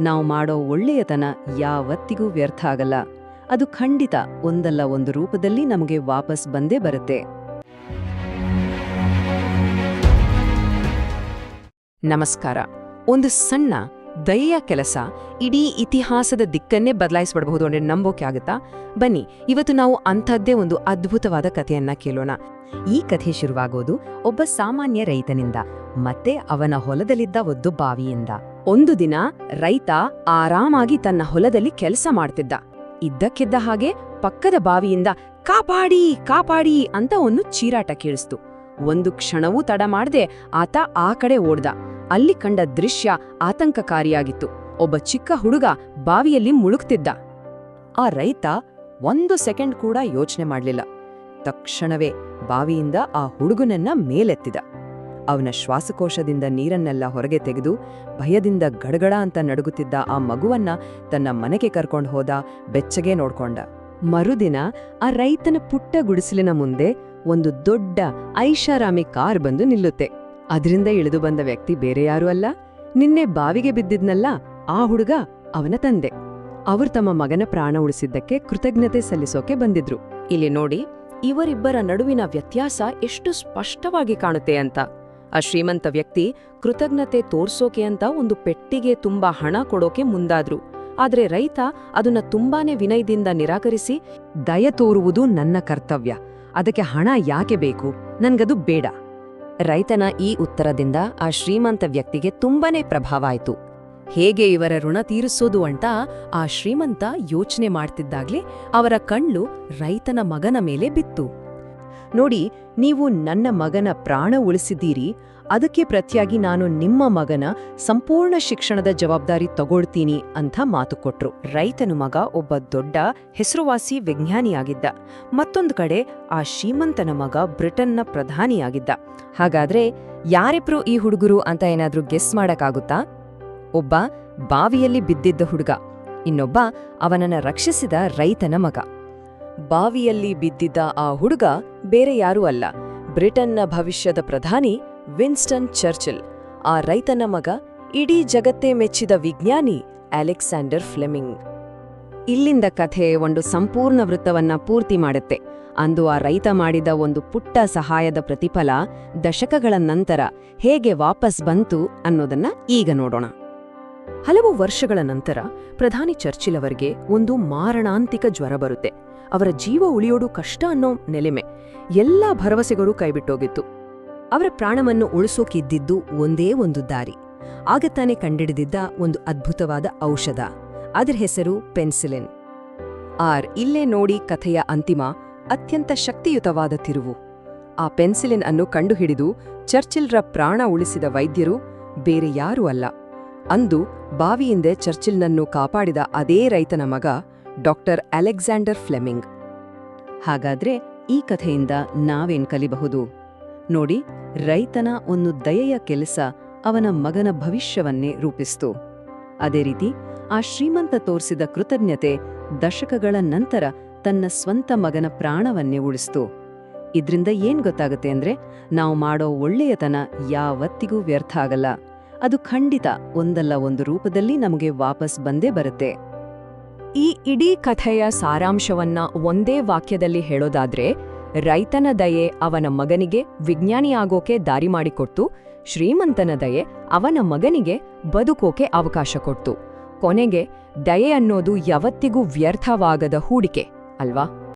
ನಾವು ಮಾಡೋ ಒಳ್ಳೆಯತನ ಯಾವತ್ತಿಗೂ ವ್ಯರ್ಥ ಆಗಲ್ಲ ಅದು ಖಂಡಿತ ಒಂದಲ್ಲ ಒಂದು ರೂಪದಲ್ಲಿ ನಮಗೆ ವಾಪಸ್ ಬಂದೇ ಬರುತ್ತೆ. ನಮಸ್ಕಾರ. ಒಂದು ಸಣ್ಣ ದಯೆಯ ಕೆಲಸ ಇಡೀ ಇತಿಹಾಸದ ದಿಕ್ಕನ್ನೇ ಬದಲಾಯಿಸ್ಬಿಡಬಹುದು ಅಂದರೆ ನಂಬೋಕೆ ಆಗುತ್ತಾ? ಬನ್ನಿ, ಇವತ್ತು ನಾವು ಅಂಥದ್ದೇ ಒಂದು ಅದ್ಭುತವಾದ ಕಥೆಯನ್ನ ಕೇಳೋಣ. ಈ ಕಥೆ ಶುರುವಾಗೋದು ಒಬ್ಬ ಸಾಮಾನ್ಯ ರೈತನಿಂದ, ಮತ್ತೆ ಅವನ ಹೊಲದಲ್ಲಿದ್ದ ಒಂದು ಬಾವಿಯಿಂದ. ಒಂದು ದಿನ ರೈತ ಆರಾಮಾಗಿ ತನ್ನ ಹೊಲದಲ್ಲಿ ಕೆಲಸ ಮಾಡ್ತಿದ್ದ. ಇದ್ದಕ್ಕಿದ್ದ ಹಾಗೆ ಪಕ್ಕದ ಬಾವಿಯಿಂದ ಕಾಪಾಡಿ ಕಾಪಾಡಿ ಅಂತ ಒಂದು ಚೀರಾಟ ಕೇಳಿಸ್ತು. ಒಂದು ಕ್ಷಣವೂ ತಡ ಮಾಡದೆ ಆತ ಆ ಕಡೆ ಓಡ್ದ. ಅಲ್ಲಿ ಕಂಡ ದೃಶ್ಯ ಆತಂಕಕಾರಿಯಾಗಿತ್ತು. ಒಬ್ಬ ಚಿಕ್ಕ ಹುಡುಗ ಬಾವಿಯಲ್ಲಿ ಮುಳುಗ್ತಿದ್ದ. ಆ ರೈತ ಒಂದು ಸೆಕೆಂಡ್ ಕೂಡ ಯೋಚನೆ ಮಾಡಲಿಲ್ಲ. ತಕ್ಷಣವೇ ಬಾವಿಯಿಂದ ಆ ಹುಡುಗನನ್ನ ಮೇಲೆತ್ತಿದ. ಅವನ ಶ್ವಾಸಕೋಶದಿಂದ ನೀರನ್ನೆಲ್ಲ ಹೊರಗೆ ತೆಗೆದು ಭಯದಿಂದ ಗಡಗಡ ಅಂತ ನಡುಗುತ್ತಿದ್ದ ಆ ಮಗುವನ್ನ ತನ್ನ ಮನೆಗೆ ಕರ್ಕೊಂಡು ಹೋದ ಬೆಚ್ಚಗೆ ನೋಡ್ಕೊಂಡ. ಮರುದಿನ ಆ ರೈತನ ಪುಟ್ಟ ಗುಡಿಸಲಿನ ಮುಂದೆ ಒಂದು ದೊಡ್ಡ ಐಷಾರಾಮಿ ಕಾರ್ ಬಂದು ನಿಲ್ಲುತ್ತೆ. ಅದರಿಂದ ಇಳಿದು ಬಂದ ವ್ಯಕ್ತಿ ಬೇರೆ ಯಾರೂ ಅಲ್ಲ. ನಿನ್ನೆ ಬಾವಿಗೆ ಬಿದ್ದಿದ್ನಲ್ಲ, ಆ ಹುಡುಗ ಅವನ ತಂದೆ. ಅವರು ತಮ್ಮ ಮಗನ ಪ್ರಾಣ ಉಳಿಸಿದ್ದಕ್ಕೆ ಕೃತಜ್ಞತೆ ಸಲ್ಲಿಸೋಕೆ ಬಂದಿದ್ರು. ಇಲ್ಲಿ ನೋಡಿ, ಇವರಿಬ್ಬರ ನಡುವಿನ ವ್ಯತ್ಯಾಸ ಎಷ್ಟು ಸ್ಪಷ್ಟವಾಗಿ ಕಾಣುತ್ತೆ ಅಂತ. ಆ ಶ್ರೀಮಂತ ವ್ಯಕ್ತಿ ಕೃತಜ್ಞತೆ ತೋರ್ಸೋಕೆ ಅಂತ ಒಂದು ಪೆಟ್ಟಿಗೆ ತುಂಬಾ ಹಣ ಕೊಡೋಕೆ ಮುಂದಾದ್ರು. ಆದ್ರೆ ರೈತ ಅದನ್ನ ತುಂಬಾನೇ ವಿನಯದಿಂದ ನಿರಾಕರಿಸಿ, ದಯ ತೋರುವುದು ನನ್ನ ಕರ್ತವ್ಯ. ಅದಕ್ಕೆ ಹಣ ಯಾಕೆ ಬೇಕು? ನನ್ಗದು ಬೇಡ. ರೈತನ ಈ ಉತ್ತರದಿಂದ ಆ ಶ್ರೀಮಂತ ವ್ಯಕ್ತಿಗೆ ತುಂಬಾನೇ ಪ್ರಭಾವ ಆಯಿತು. ಹೇಗೆ ಇವರ ಋಣ ತೀರಿಸೋದು ಅಂತ ಆ ಶ್ರೀಮಂತ ಯೋಚನೆ ಮಾಡ್ತಿದ್ದಾಗ್ಲೇ ಅವರ ಕಣ್ಣು ರೈತನ ಮಗನ ಮೇಲೆ ಬಿತ್ತು. ನೋಡಿ, ನೀವು ನನ್ನ ಮಗನ ಪ್ರಾಣ ಉಳಿಸಿದ್ದೀರಿ, ಅದಕ್ಕೆ ಪ್ರತಿಯಾಗಿ ನಾನು ನಿಮ್ಮ ಮಗನ ಸಂಪೂರ್ಣ ಶಿಕ್ಷಣದ ಜವಾಬ್ದಾರಿ ತಗೊಳ್ತೀನಿ ಅಂತ ಮಾತು ಕೊಟ್ರು. ರೈತನ ಮಗ ಒಬ್ಬ ದೊಡ್ಡ, ಹೆಸರುವಾಸಿ ವಿಜ್ಞಾನಿಯಾಗಿದ್ದ. ಮತ್ತೊಂದು ಕಡೆ ಆ ಶ್ರೀಮಂತನ ಮಗ ಬ್ರಿಟನ್ನ ಪ್ರಧಾನಿಯಾಗಿದ್ದ. ಹಾಗಾದ್ರೆ ಯಾರಿಬ್ರು ಈ ಹುಡುಗರು ಅಂತ ಏನಾದ್ರೂ ಗೆಸ್ ಮಾಡಕ್ಕಾಗುತ್ತಾ? ಒಬ್ಬ ಬಾವಿಯಲ್ಲಿ ಬಿದ್ದಿದ್ದ ಹುಡುಗ, ಇನ್ನೊಬ್ಬ ಅವನನ್ನ ರಕ್ಷಿಸಿದ ರೈತನ ಮಗ. ಬಾವಿಯಲ್ಲಿ ಬಿದ್ದಿದ್ದ ಆ ಹುಡುಗ ಬೇರೆ ಯಾರೂ ಅಲ್ಲ. ಬ್ರಿಟನ್ನ ಭವಿಷ್ಯದ ಪ್ರಧಾನಿ ವಿನ್ಸ್ಟನ್ ಚರ್ಚಿಲ್. ಆ ರೈತನ ಮಗ, ಇಡೀ ಜಗತ್ತೇ ಮೆಚ್ಚಿದ ವಿಜ್ಞಾನಿ ಅಲೆಕ್ಸಾಂಡರ್ ಫ್ಲೆಮಿಂಗ್. ಇಲ್ಲಿಂದ ಕಥೆ ಒಂದು ಸಂಪೂರ್ಣ ವೃತ್ತವನ್ನ ಪೂರ್ತಿ ಮಾಡುತ್ತೆ. ಅಂದು ಆ ರೈತ ಮಾಡಿದ ಒಂದು ಪುಟ್ಟ ಸಹಾಯದ ಪ್ರತಿಫಲ ದಶಕಗಳ ನಂತರ ಹೇಗೆ ವಾಪಸ್ ಬಂತು ಅನ್ನೋದನ್ನ ಈಗ ನೋಡೋಣ. ಹಲವು ವರ್ಷಗಳ ನಂತರ ಪ್ರಧಾನಿ ಚರ್ಚಿಲ್ ಅವರಿಗೆ ಒಂದು ಮಾರಣಾಂತಿಕ ಜ್ವರ ಬರುತ್ತೆ. ಅವರ ಜೀವ ಉಳಿಯೋಡು ಕಷ್ಟ ಅನ್ನೋ ನೆಲೆಮೆ. ಎಲ್ಲ ಭರವಸೆಗಳು ಕೈಬಿಟ್ಟೋಗಿತ್ತು. ಅವರ ಪ್ರಾಣವನ್ನು ಉಳಿಸೋಕಿದ್ದಿದ್ದು ಒಂದೇ ಒಂದು ದಾರಿ. ಆಗ ತಾನೇ ಕಂಡಿಡಿದಿದ್ದ ಒಂದು ಅದ್ಭುತವಾದ ಔಷಧ. ಅದರ ಹೆಸರು ಪೆನ್ಸಿಲಿನ್. ಆರ್, ಇಲ್ಲೇ ನೋಡಿ ಕಥೆಯ ಅಂತಿಮ, ಅತ್ಯಂತ ಶಕ್ತಿಯುತವಾದ ತಿರುವು. ಆ ಪೆನ್ಸಿಲಿನ್ ಅನ್ನು ಕಂಡುಹಿಡಿದು ಚರ್ಚಿಲ್ರ ಪ್ರಾಣ ಉಳಿಸಿದ ವೈದ್ಯರು ಬೇರೆ ಯಾರೂ ಅಲ್ಲ. ಅಂದು ಬಾವಿಯಿಂದ ಚರ್ಚಿಲ್ನನ್ನು ಕಾಪಾಡಿದ ಅದೇ ರೈತನ ಮಗ ಡಾಕ್ಟರ್ ಅಲೆಕ್ಸಾಂಡರ್ ಫ್ಲೆಮಿಂಗ್. ಹಾಗಾದ್ರೆ ಈ ಕಥೆಯಿಂದ ನಾವೇನ್ ಕಲಿಬಹುದು? ನೋಡಿ, ರೈತನ ಒಂದು ದಯೆಯ ಕೆಲಸ ಅವನ ಮಗನ ಭವಿಷ್ಯವನ್ನೇ ರೂಪಿಸ್ತು. ಅದೇ ರೀತಿ, ಆ ಶ್ರೀಮಂತ ತೋರಿಸಿದ ಕೃತಜ್ಞತೆ ದಶಕಗಳ ನಂತರ ತನ್ನ ಸ್ವಂತ ಮಗನ ಪ್ರಾಣವನ್ನೇ ಉಳಿಸ್ತು. ಇದ್ರಿಂದ ಏನ್ ಗೊತ್ತಾಗುತ್ತೆ ಅಂದ್ರೆ, ನಾವು ಮಾಡೋ ಒಳ್ಳೆಯತನ ಯಾವತ್ತಿಗೂ ವ್ಯರ್ಥ ಆಗಲ್ಲ. ಅದು ಖಂಡಿತ ಒಂದಲ್ಲ ಒಂದು ರೂಪದಲ್ಲಿ ನಮಗೆ ವಾಪಸ್ ಬಂದೇ ಬರುತ್ತೆ. ಈ ಇಡೀ ಕಥೆಯ ಸಾರಾಂಶವನ್ನ ಒಂದೇ ವಾಕ್ಯದಲ್ಲಿ ಹೇಳೋದಾದ್ರೆ, ರೈತನ ದಯೆ ಅವನ ಮಗನಿಗೆ ವಿಜ್ಞಾನಿಯಾಗೋಕೆ ದಾರಿ ಮಾಡಿಕೊಟ್ಟು ಶ್ರೀಮಂತನ ದಯೆ ಅವನ ಮಗನಿಗೆ ಬದುಕೋಕೆ ಅವಕಾಶ ಕೊಡ್ತು. ಕೊನೆಗೆ, ದಯೆ ಅನ್ನೋದು ಯಾವತ್ತಿಗೂ ವ್ಯರ್ಥವಾಗದ ಹೂಡಿಕೆ, ಅಲ್ವಾ?